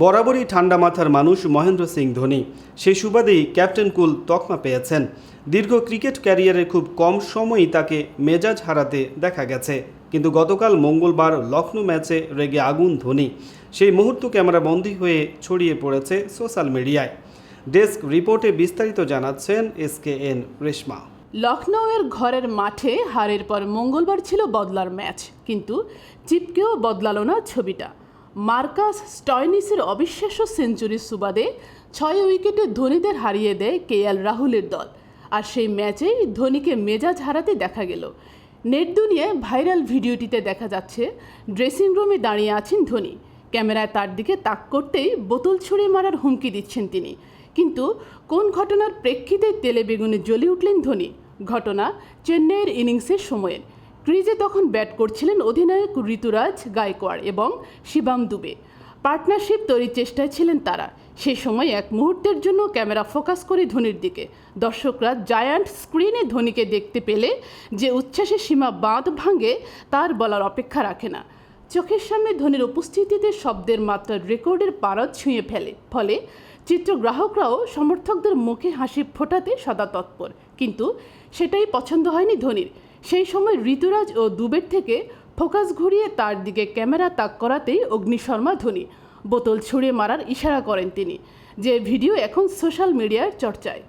বরাবরই ঠান্ডা মাথার মানুষ মহেন্দ্র সিং ধোনি। সেই সুবাদেই ক্যাপ্টেন কুল তকমা পেয়েছেন। দীর্ঘ ক্রিকেট ক্যারিয়ারে খুব কম সময়ই তাকে মেজাজ হারাতে দেখা গেছে। কিন্তু গতকাল মঙ্গলবার লখনৌ ম্যাচে রেগে আগুন ধোনি। সেই মুহূর্ত ক্যামেরাবন্দি হয়ে ছড়িয়ে পড়েছে সোশ্যাল মিডিয়ায়। ডেস্ক রিপোর্টে বিস্তারিত জানাচ্ছেন এস কে এন রেশমা। লখনৌয়ের ঘরের মাঠে হারের পর মঙ্গলবার ছিল বদলার ম্যাচ। কিন্তু চিপকেও বদলালো না ছবিটা। মার্কাস স্টয়নিসের অবিশ্বাস্য সেঞ্চুরির সুবাদে ছয় উইকেটে ধোনিদের হারিয়ে দেয় কে এল রাহুলের দল। আর সেই ম্যাচেই ধোনিকে মেজাজ হারাতে দেখা গেল। নেট দুনিয়ায় ভাইরাল ভিডিওটিতে দেখা যাচ্ছে, ড্রেসিং রুমে দাঁড়িয়ে আছেন ধোনি। ক্যামেরায় তার দিকে তাক করতেই বোতল ছুঁড়ে মারার হুমকি দিচ্ছেন তিনি। কিন্তু কোন ঘটনার প্রেক্ষিতে তেলে বেগুনে জ্বলে উঠলেন ধোনি? ঘটনা চেন্নাইয়ের ইনিংসের সময়ের। ক্রিজে তখন ব্যাট করছিলেন অধিনায়ক ঋতুরাজ গায়কোয়াড় এবং শিবাম দুবে। পার্টনারশিপ তৈরির চেষ্টায় ছিলেন তারা। সে সময় এক মুহূর্তের জন্য ক্যামেরা ফোকাস করে ধোনির দিকে। দর্শকরা জায়ান্ট স্ক্রিনে ধোনিকে দেখতে পেলে যে উচ্ছ্বাসের সীমা বাঁধ ভাঙে তার বলার অপেক্ষা রাখে না। চোখের সামনে ধোনির উপস্থিতিতে শব্দের মাত্রা রেকর্ডের পারদ ছুঁয়ে ফেলে। ফলে চিত্রগ্রাহকরাও সমর্থকদের মুখে হাসি ফোটাতে সদা তৎপর। কিন্তু সেটাই পছন্দ হয়নি ধোনির। সেই সময় ঋতুরাজ ও দুবের থেকে ফোকাস ঘুরিয়ে তার দিকে ক্যামেরা তাক করাতেই অগ্নিশর্মা ধোনি। বোতল ছুঁড়ে মারার ইশারা করেন তিনি, যে ভিডিও এখন সোশ্যাল মিডিয়ার চর্চায়।